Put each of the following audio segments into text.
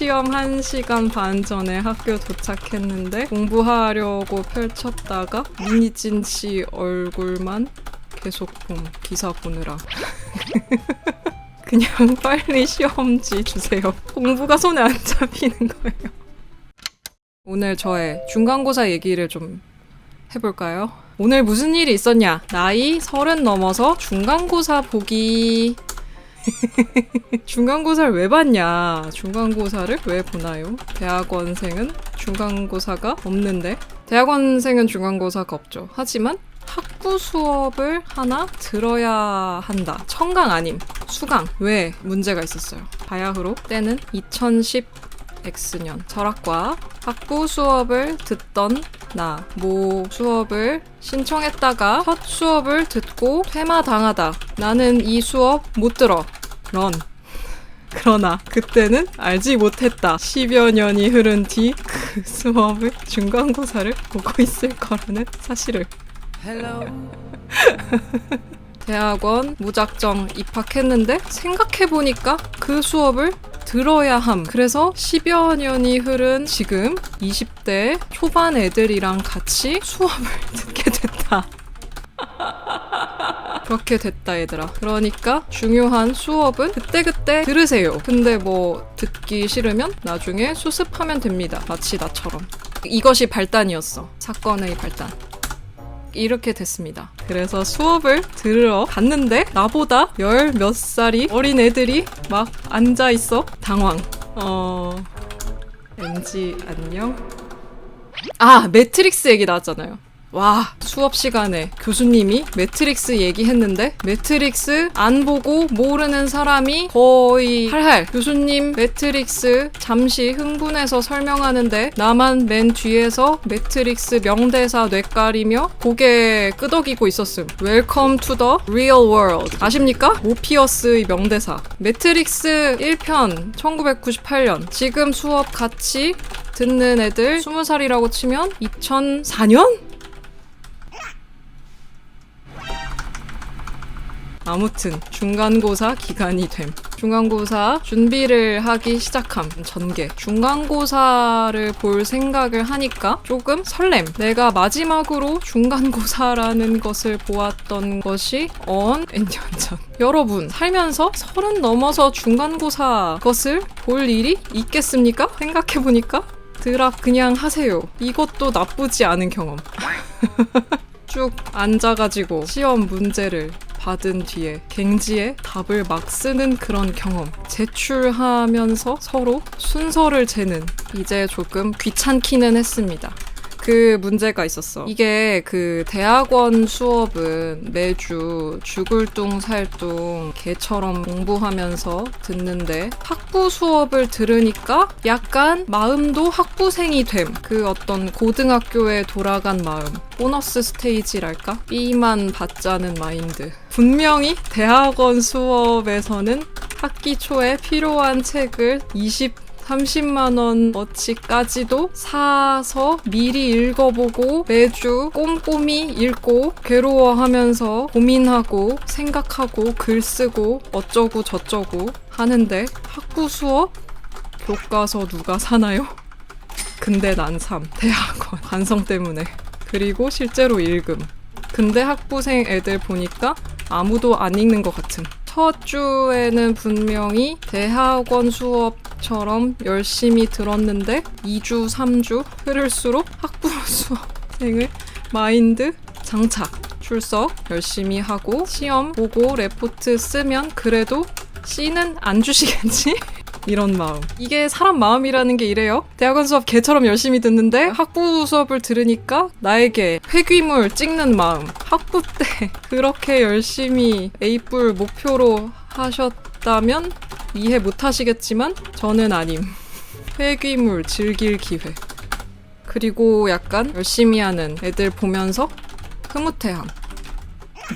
시험 1시간 반 전에 학교 도착했는데 공부하려고 펼쳤다가 미니진 씨 얼굴만 계속 봄 기사 보느라 그냥 빨리 시험지 주세요. 공부가 손에 안 잡히는 거예요. 오늘 저의 중간고사 얘기를 좀 해볼까요? 오늘 무슨 일이 있었냐? 나이 서른 넘어서 중간고사 보기. 중간고사를 왜 봤냐? 중간고사를 왜 보나요? 대학원생은 중간고사가 없는데 대학원생은 중간고사가 없죠. 하지만 학부 수업을 하나 들어야 한다. 청강 아님 수강 왜 문제가 있었어요. 바야흐로 때는 2010 X년 철학과 학부 수업을 듣던 나 모 수업을 신청했다가 첫 수업을 듣고 퇴마당하다. 나는 이 수업 못 들어. 런. 그러나 그때는 알지 못했다. 10여 년이 흐른 뒤 그 수업을 중간고사를 보고 있을 거라는 사실을. 대학원 무작정 입학했는데 생각해보니까 그 수업을 들어야 함. 그래서 10여 년이 흐른 지금 20대 초반 애들이랑 같이 수업을 듣게 됐다. 그렇게 됐다 얘들아. 그러니까 중요한 수업은 그때그때 들으세요. 근데 뭐 듣기 싫으면 나중에 수습하면 됩니다. 마치 나처럼. 이것이 발단이었어. 사건의 발단. 이렇게 됐습니다. 그래서 수업을 들으러 갔는데 나보다 열 몇 살이 어린 애들이 막 앉아 있어. 당황. 어. NG 안녕. 아, 매트릭스 얘기 나왔잖아요. 와, 수업 시간에 교수님이 매트릭스 얘기했는데 매트릭스 안 보고 모르는 사람이 거의 할할. 교수님 매트릭스 잠시 흥분해서 설명하는데 나만 맨 뒤에서 매트릭스 명대사 뇌까리며 고개 끄덕이고 있었음. Welcome to the real world. 아십니까? 모피어스의 명대사. 매트릭스 1편 1998년. 지금 수업 같이 듣는 애들 20살이라고 치면 2004년? 아무튼 중간고사 기간이 됨. 중간고사 준비를 하기 시작함. 전개. 중간고사를 볼 생각을 하니까 조금 설렘. 내가 마지막으로 중간고사라는 것을 보았던 것이 언 N년 전. 여러분, 살면서 서른 넘어서 중간고사 것을 볼 일이 있겠습니까? 생각해보니까 드랍 그냥 하세요. 이것도 나쁘지 않은 경험. 쭉 앉아가지고 시험 문제를 받은 뒤에 갱지에 답을 막 쓰는 그런 경험. 제출하면서 서로 순서를 재는 이제 조금 귀찮기는 했습니다. 그 문제가 있었어. 이게 그 대학원 수업은 매주 살둥 개처럼 공부하면서 듣는데 학부 수업을 들으니까 약간 마음도 학부생이 됨. 그 어떤 고등학교에 돌아간 마음. 보너스 스테이지랄까? B만 받자는 마인드. 분명히 대학원 수업에서는 학기 초에 필요한 책을 20 30만 원 어치까지도 사서 미리 읽어보고 매주 꼼꼼히 읽고 괴로워하면서 고민하고 생각하고 글 쓰고 어쩌고 저쩌고 하는데 학부 수업? 교과서 누가 사나요? 근데 난삼 대학원 관성 때문에. 그리고 실제로 읽음. 근데 학부생 애들 보니까 아무도 안 읽는 것 같음 첫 주에는 분명히 대학원 수업처럼 열심히 들었는데 2주, 3주 흐를수록 학부 수업생을 마인드 장착, 출석 열심히 하고 시험 보고 레포트 쓰면 그래도 C는 안 주시겠지? 이런 마음. 이게 사람 마음이라는 게 이래요. 대학원 수업 개처럼 열심히 듣는데 학부 수업을 들으니까 나에게 회귀물 찍는 마음. 학부 때 그렇게 열심히 A뿔 목표로 하셨다면 이해 못 하시겠지만 저는 아님. 회귀물 즐길 기회. 그리고 약간 열심히 하는 애들 보면서 흐뭇해함.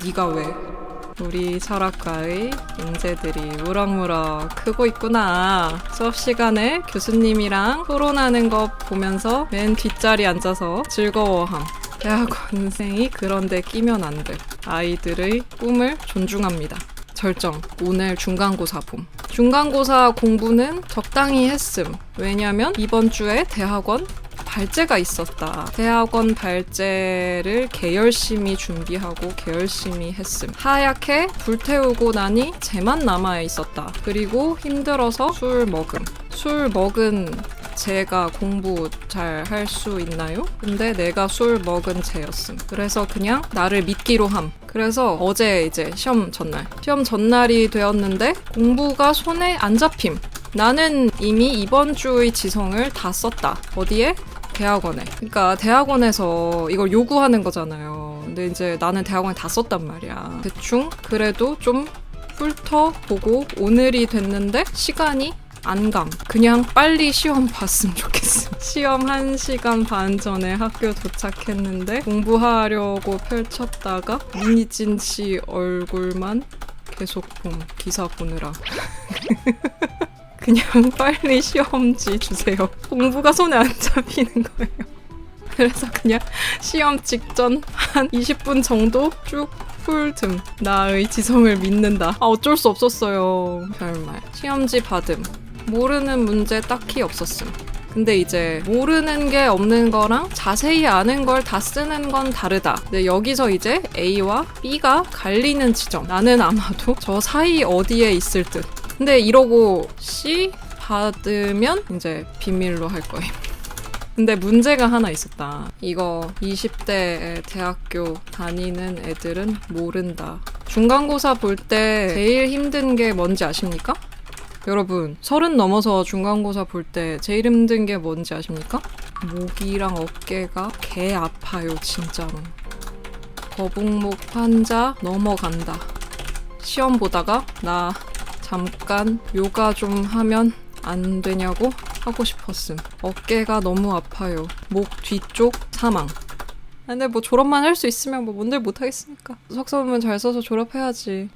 네가 왜? 우리 철학과의 인재들이 무럭무럭 크고 있구나. 수업 시간에 교수님이랑 토론하는 거 보면서 맨 뒷자리 앉아서 즐거워함. 대학원생이 그런데 끼면 안 돼. 아이들의 꿈을 존중합니다. 절정. 오늘 중간고사 봄. 중간고사 공부는 적당히 했음. 왜냐면 이번 주에 대학원 발제가 있었다. 대학원 발제를 개열심히 준비하고 개열심히 했음. 하얗게 불태우고 나니 재만 남아 있었다. 그리고 힘들어서 술 먹음. 술 먹은 제가 공부 잘 할 수 있나요? 근데 내가 술 먹은 제였음. 그래서 그냥 나를 믿기로 함. 그래서 어제 이제 시험 전날. 시험 전날이 되었는데 공부가 손에 안 잡힘. 나는 이미 이번 주의 지성을 다 썼다. 어디에? 대학원에. 그러니까 대학원에서 이걸 요구하는 거잖아요. 근데 이제 나는 대학원에 다 썼단 말이야. 대충 그래도 좀 훑어보고 오늘이 됐는데 시간이 안감. 그냥 빨리 시험 봤으면 좋겠음. 시험 1시간 반 전에 학교 도착했는데 공부하려고 펼쳤다가 미니진 씨 얼굴만 계속 봄. 기사 보느라. 그냥 빨리 시험지 주세요. 공부가 손에 안 잡히는 거예요. 그래서 그냥 시험 직전 한 20분 정도 쭉 풀듬. 나의 지성을 믿는다. 아, 어쩔 수 없었어요. 별말. 시험지 받음. 모르는 문제 딱히 없었음. 근데 이제 모르는 게 없는 거랑 자세히 아는 걸 다 쓰는 건 다르다. 근데 여기서 이제 A와 B가 갈리는 지점. 나는 아마도 저 사이 어디에 있을 듯. 근데 이러고 C 받으면 이제 비밀로 할 거임. 근데 문제가 하나 있었다. 이거 20대 대학교 다니는 애들은 모른다. 중간고사 볼 때 제일 힘든 게 뭔지 아십니까? 여러분, 서른 넘어서 중간고사 볼 때 제일 힘든 게 뭔지 아십니까? 목이랑 어깨가 개 아파요, 진짜로. 거북목 환자 넘어간다. 시험 보다가 나 잠깐 요가 좀 하면 안 되냐고 하고 싶었음. 어깨가 너무 아파요. 목 뒤쪽 사망. 아, 근데 뭐 졸업만 할 수 있으면 뭐 뭔들 못 하겠습니까? 석사論文잘 써서 졸업해야지.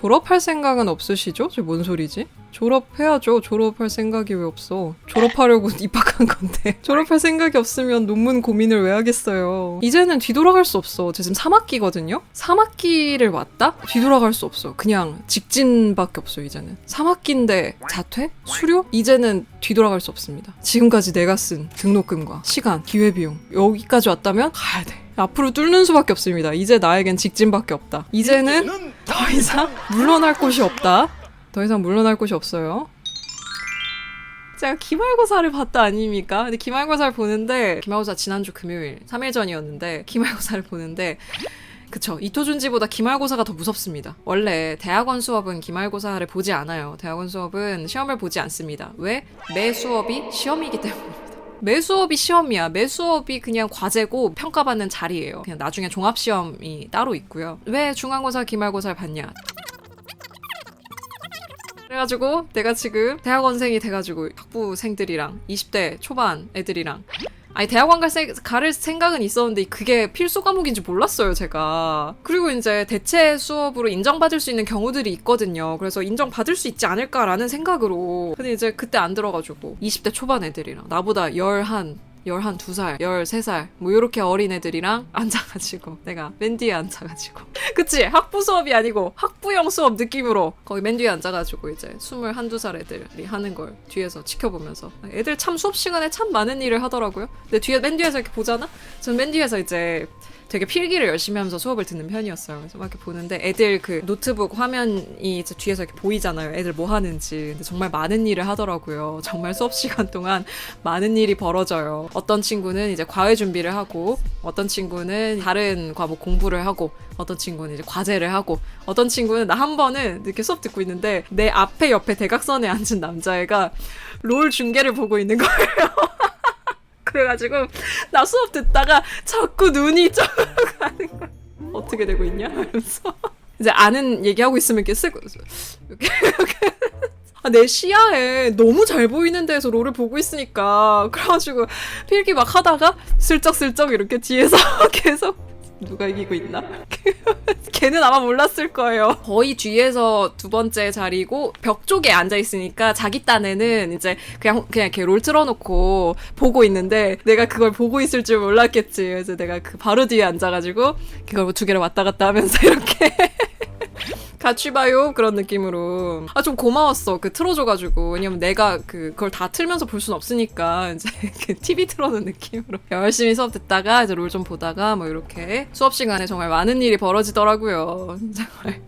졸업할 생각은 없으시죠? 저뭔 소리지? 졸업해야죠. 졸업할 생각이 왜 없어? 졸업하려고 입학한 건데. 졸업할 생각이 없으면 논문 고민을 왜 하겠어요? 이제는 뒤돌아갈 수 없어. 저 지금 3학기거든요? 3학기를 왔다? 뒤돌아갈 수 없어. 그냥 직진밖에 없어, 이제는. 3학기인데 자퇴? 수료? 이제는 뒤돌아갈 수 없습니다. 지금까지 내가 쓴 등록금과 시간, 기회비용. 여기까지 왔다면 가야 돼. 앞으로 뚫는 수밖에 없습니다. 이제 나에겐 직진밖에 없다. 이제는 더 이상 물러날 곳이 없다. 더 이상 물러날 곳이 없어요. 제가 기말고사를 봤다 아닙니까? 근데 기말고사를 보는데 기말고사 지난주 금요일 3일 전이었는데 기말고사를 보는데 그쵸 이토준지보다 기말고사가 더 무섭습니다. 원래 대학원 수업은 기말고사를 보지 않아요. 대학원 수업은 시험을 보지 않습니다. 왜? 매 수업이 시험이기 때문입니다. 매 수업이 시험이야. 매 수업이 그냥 과제고 평가받는 자리예요. 그냥 나중에 종합시험이 따로 있고요. 왜 중간고사, 기말고사를 봤냐? 그래가지고 내가 지금 대학원생이 돼가지고 학부생들이랑 20대 초반 애들이랑 아니 대학원 갈 생, 갈 생각은 있었는데 그게 필수 과목인지 몰랐어요 제가. 그리고 이제 대체 수업으로 인정받을 수 있는 경우들이 있거든요. 그래서 인정받을 수 있지 않을까라는 생각으로. 근데 이제 그때 안 들어가지고 20대 초반 애들이랑 나보다 열한 열한 두 살, 열세 살, 뭐 요렇게 어린 애들이랑 앉아가지고 내가 맨 뒤에 앉아가지고 그치 학부 수업이 아니고 학부형 수업 느낌으로 거기 맨 뒤에 앉아가지고 이제 스물 한두 살 애들이 하는 걸 뒤에서 지켜보면서 애들 참 수업 시간에 참 많은 일을 하더라고요. 근데 뒤에 맨 뒤에서 이렇게 보잖아. 저는 맨 뒤에서 이제 되게 필기를 열심히 하면서 수업을 듣는 편이었어요. 그래서 막 이렇게 보는데 애들 그 노트북 화면이 이제 뒤에서 이렇게 보이잖아요. 애들 뭐 하는지. 근데 정말 많은 일을 하더라고요. 정말 수업 시간 동안 많은 일이 벌어져요. 어떤 친구는 이제 과외 준비를 하고, 어떤 친구는 다른 과목 공부를 하고, 어떤 친구는 이제 과제를 하고, 어떤 친구는 나 한 번은 이렇게 수업 듣고 있는데 내 앞에 옆에 대각선에 앉은 남자애가 롤 중계를 보고 있는 거예요. 그래가지고 나 수업 듣다가 자꾸 눈이 이쪽으로 가는 거야. 어떻게 되고 있냐? 하면서 이제 아는 얘기하고 있으면 이렇게 쓰고 아, 내 시야에 너무 잘 보이는 데서 롤을 보고 있으니까 그래가지고 필기 막 하다가 슬쩍슬쩍 이렇게 뒤에서 계속 누가 이기고 있나? 걔는 아마 몰랐을 거예요. 거의 뒤에서 두 번째 자리고 벽 쪽에 앉아 있으니까 자기 딴에는 이제 그냥 그냥 이렇게 롤 틀어놓고 보고 있는데 내가 그걸 보고 있을 줄 몰랐겠지. 그래서 내가 그 바로 뒤에 앉아가지고 그걸 뭐 두 개를 왔다 갔다 하면서 이렇게 같이 봐요. 그런 느낌으로. 아 좀 고마웠어. 그 틀어줘가지고. 왜냐면 내가 그 그걸 다 틀면서 볼 순 없으니까 이제 그 TV 틀어놓은 느낌으로. 열심히 수업 듣다가 이제 롤 좀 보다가 뭐 이렇게 수업 시간에 정말 많은 일이 벌어지더라고요. 정말